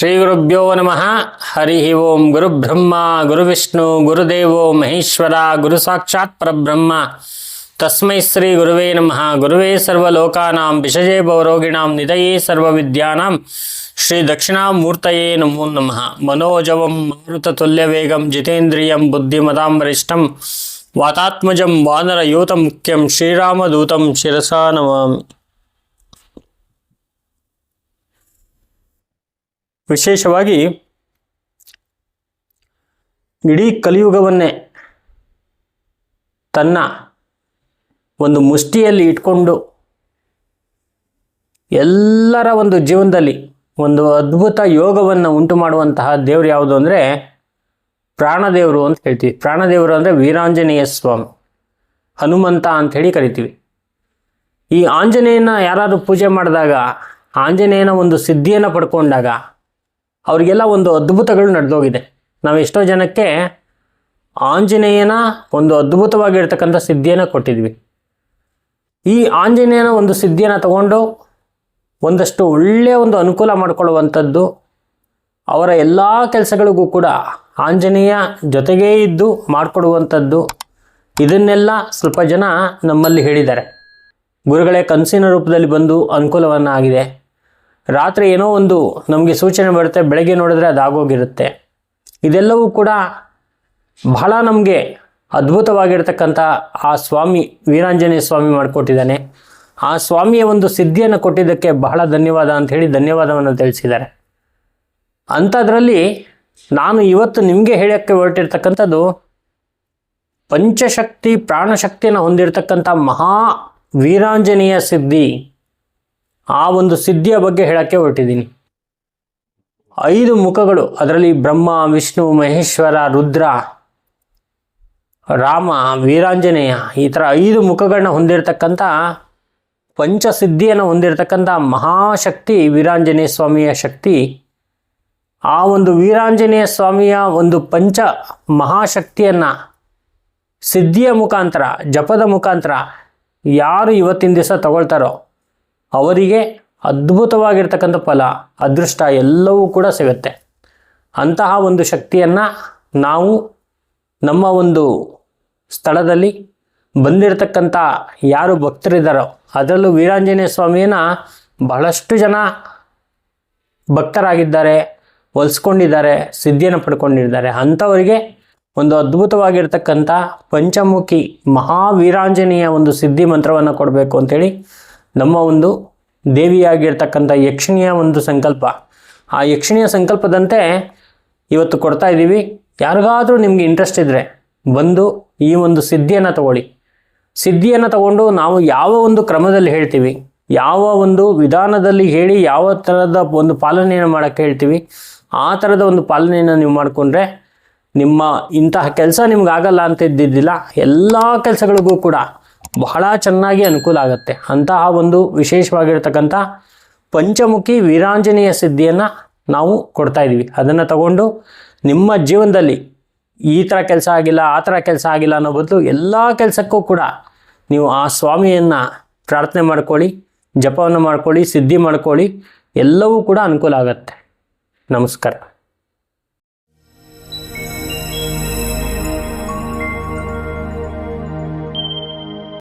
శ్రీ గురుభ్యో నమ. హరి ఓం గురుబ్రహ్మ గురువిష్ణు గురుదేవో మహేశ్వర గురు సాక్షాత్ పరబ్రహ్మ. తస్మై శ్రీ గురువే నమ. గురువే సర్వలోకానాం విషజే భవరోగిణాం నిదయే సర్వవిద్యానాం శ్రీ దక్షిణామూర్తయే నమో నమ. మనోజవం మారుతతుల్యవేగం జితేంద్రియం బుద్ధిమతాం వరిష్టం వాతాత్మజం వానరయూత ముఖ్యం శ్రీరామదూతం శిరసా నమామి. ವಿಶೇಷವಾಗಿ ಇಡೀ ಕಲಿಯುಗವನ್ನೇ ತನ್ನ ಒಂದು ಮುಷ್ಟಿಯಲ್ಲಿ ಇಟ್ಕೊಂಡು ಎಲ್ಲರ ಒಂದು ಜೀವನದಲ್ಲಿ ಒಂದು ಅದ್ಭುತ ಯೋಗವನ್ನು ಉಂಟು ಮಾಡುವಂತಹ ದೇವರು ಯಾವುದು ಅಂದರೆ ಪ್ರಾಣದೇವರು ಅಂತ ಹೇಳ್ತೀವಿ. ಪ್ರಾಣದೇವರು ಅಂದರೆ ವೀರಾಂಜನೇಯ ಸ್ವಾಮಿ. ಹನುಮಂತ ಅಂತ ಹೇಳಿ ಕರಿತೀವಿ. ಈ ಆಂಜನೇಯನ ಯಾರಾದರೂ ಪೂಜೆ ಮಾಡಿದಾಗ ಆಂಜನೇಯನ ಒಂದು ಸಿದ್ಧಿಯನ್ನು ಪಡ್ಕೊಂಡಾಗ ಅವರಿಗೆಲ್ಲ ಒಂದು ಅದ್ಭುತಗಳು ನಡೆದೋಗಿದೆ. ನಾವು ಎಷ್ಟೋ ಜನಕ್ಕೆ ಆಂಜನೇಯನ ಒಂದು ಅದ್ಭುತವಾಗಿರ್ತಕ್ಕಂಥ ಸಿದ್ಧಿಯನ್ನು ಕೊಟ್ಟಿದ್ವಿ. ಈ ಆಂಜನೇಯನ ಒಂದು ಸಿದ್ಧಿಯನ್ನು ತಗೊಂಡು ಒಂದಷ್ಟು ಒಳ್ಳೆಯ ಒಂದು ಅನುಕೂಲ ಮಾಡಿಕೊಳ್ಳುವಂಥದ್ದು ಅವರ ಎಲ್ಲ ಕೆಲಸಗಳಿಗೂ ಕೂಡ ಆಂಜನೇಯ ಜೊತೆಗೇ ಇದ್ದು ಮಾಡಿಕೊಡುವಂಥದ್ದು ಇದನ್ನೆಲ್ಲ ಸ್ವಲ್ಪ ಜನ ನಮ್ಮಲ್ಲಿ ಹೇಳಿದ್ದಾರೆ. ಗುರುಗಳೇ, ಕನಸಿನ ರೂಪದಲ್ಲಿ ಬಂದು ಅನುಕೂಲವನ್ನು ಆಗಿದೆ ರಾತ್ರಿ ಏನೋ ಒಂದು ನಮಗೆ ಸೂಚನೆ ಬರುತ್ತೆ, ಬೆಳಗ್ಗೆ ನೋಡಿದ್ರೆ ಅದಾಗೋಗಿರುತ್ತೆ. ಇದೆಲ್ಲವೂ ಕೂಡ ಬಹಳ ನಮಗೆ ಅದ್ಭುತವಾಗಿರ್ತಕ್ಕಂಥ ಆ ಸ್ವಾಮಿ, ವೀರಾಂಜನೇಯ ಸ್ವಾಮಿ ಮಾಡಿಕೊಟ್ಟಿದ್ದಾನೆ. ಆ ಸ್ವಾಮಿಯ ಒಂದು ಸಿದ್ಧಿಯನ್ನು ಕೊಟ್ಟಿದ್ದಕ್ಕೆ ಬಹಳ ಧನ್ಯವಾದ ಅಂತ ಹೇಳಿ ಧನ್ಯವಾದವನ್ನು ತಿಳಿಸಿದ್ದಾರೆ. ಅಂಥದ್ರಲ್ಲಿ ನಾನು ಇವತ್ತು ನಿಮಗೆ ಹೇಳೋಕ್ಕೆ ಹೊರಟಿರ್ತಕ್ಕಂಥದ್ದು ಪಂಚಶಕ್ತಿ, ಪ್ರಾಣಶಕ್ತಿಯನ್ನು ಹೊಂದಿರತಕ್ಕಂಥ ಮಹಾ ವೀರಾಂಜನೇಯ ಸಿದ್ಧಿ. ಆ ಒಂದು ಸಿದ್ಧಿಯ ಬಗ್ಗೆ ಹೇಳಕ್ಕೆ ಹೊರಟಿದ್ದೀನಿ. ಐದು ಮುಖಗಳು, ಅದರಲ್ಲಿ ಬ್ರಹ್ಮ, ವಿಷ್ಣು, ಮಹೇಶ್ವರ, ರುದ್ರ, ರಾಮ, ವೀರಾಂಜನೇಯ, ಈ ಥರ ಐದು ಮುಖಗಳನ್ನ ಹೊಂದಿರತಕ್ಕಂಥ ಪಂಚಸಿದ್ಧಿಯನ್ನು ಹೊಂದಿರತಕ್ಕಂಥ ಮಹಾಶಕ್ತಿ ವೀರಾಂಜನೇಯ ಸ್ವಾಮಿಯ ಶಕ್ತಿ. ಆ ಒಂದು ವೀರಾಂಜನೇಯ ಸ್ವಾಮಿಯ ಒಂದು ಪಂಚ ಮಹಾಶಕ್ತಿಯನ್ನು ಸಿದ್ಧಿಯ ಮುಖಾಂತರ, ಜಪದ ಮುಖಾಂತರ ಯಾರು ಇವತ್ತಿನ ದಿವಸ ತಗೊಳ್ತಾರೋ ಅವರಿಗೆ ಅದ್ಭುತವಾಗಿರ್ತಕ್ಕಂಥ ಫಲ, ಅದೃಷ್ಟ ಎಲ್ಲವೂ ಕೂಡ ಸಿಗುತ್ತೆ. ಅಂತಹ ಒಂದು ಶಕ್ತಿಯನ್ನು ನಾವು ನಮ್ಮ ಒಂದು ಸ್ಥಳದಲ್ಲಿ ಬಂದಿರತಕ್ಕಂಥ ಯಾರು ಭಕ್ತರಿದ್ದಾರೋ, ಅದರಲ್ಲೂ ವೀರಾಂಜನೇಯ ಸ್ವಾಮಿಯನ್ನು ಬಹಳಷ್ಟು ಜನ ಭಕ್ತರಾಗಿದ್ದಾರೆ, ಹೊಲಿಸ್ಕೊಂಡಿದ್ದಾರೆ, ಸಿದ್ಧಿಯನ್ನು ಪಡ್ಕೊಂಡಿದ್ದಾರೆ. ಅಂಥವರಿಗೆ ಒಂದು ಅದ್ಭುತವಾಗಿರ್ತಕ್ಕಂಥ ಪಂಚಮುಖಿ ಮಹಾವೀರಾಂಜನೇಯ ಒಂದು ಸಿದ್ಧಿ ಮಂತ್ರವನ್ನು ಕೊಡಬೇಕು ಅಂತೇಳಿ ನಮ್ಮ ಒಂದು ದೇವಿಯಾಗಿರ್ತಕ್ಕಂಥ ಯಕ್ಷಿಣಿಯ ಒಂದು ಸಂಕಲ್ಪ. ಆ ಯಕ್ಷಿಣಿಯ ಸಂಕಲ್ಪದಂತೆ ಇವತ್ತು ಕೊಡ್ತಾ ಇದ್ದೀವಿ. ಯಾರಿಗಾದರೂ ನಿಮಗೆ ಇಂಟ್ರೆಸ್ಟ್ ಇದ್ದರೆ ಬಂದು ಈ ಒಂದು ಸಿದ್ಧಿಯನ್ನು ತಗೊಳ್ಳಿ. ಸಿದ್ಧಿಯನ್ನು ತಗೊಂಡು ನಾವು ಯಾವ ಒಂದು ಕ್ರಮದಲ್ಲಿ ಹೇಳ್ತೀವಿ, ಯಾವ ಒಂದು ವಿಧಾನದಲ್ಲಿ ಹೇಳಿ ಯಾವ ಥರದ ಒಂದು ಪಾಲನೆಯನ್ನು ಮಾಡೋಕ್ಕೆ ಹೇಳ್ತೀವಿ, ಆ ಥರದ ಒಂದು ಪಾಲನೆಯನ್ನು ನೀವು ಮಾಡಿಕೊಂಡ್ರೆ ನಿಮ್ಮ ಇಂತಹ ಕೆಲಸ ನಿಮ್ಗೆ ಆಗಲ್ಲ ಅಂತ ಇದ್ದಿದ್ದಿಲ್ಲ. ಎಲ್ಲ ಕೆಲಸಗಳಿಗೂ ಕೂಡ ಬಹಳ ಚೆನ್ನಾಗಿ ಅನುಕೂಲ ಆಗುತ್ತೆ. ಅಂತಹ ಒಂದು ವಿಶೇಷವಾಗಿರ್ತಕ್ಕಂಥ ಪಂಚಮುಖಿ ವೀರಾಂಜನೇಯ ಸಿದ್ಧಿಯನ್ನು ನಾವು ಕೊಡ್ತಾ ಇದ್ದೀವಿ ಅದನ್ನು ತಗೊಂಡು ನಿಮ್ಮ ಜೀವನದಲ್ಲಿ ಈ ಥರ ಕೆಲಸ ಆಗಿಲ್ಲ, ಆ ಥರ ಕೆಲಸ ಆಗಿಲ್ಲ ಅನ್ನೋ ಬದಲು ಎಲ್ಲ ಕೆಲಸಕ್ಕೂ ಕೂಡ ನೀವು ಆ ಸ್ವಾಮಿಯನ್ನು ಪ್ರಾರ್ಥನೆ ಮಾಡ್ಕೊಳ್ಳಿ, ಜಪವನ್ನು ಮಾಡ್ಕೊಳ್ಳಿ, ಸಿದ್ಧಿ ಮಾಡ್ಕೊಳ್ಳಿ, ಎಲ್ಲವೂ ಕೂಡ ಅನುಕೂಲ ಆಗುತ್ತೆ. ನಮಸ್ಕಾರ.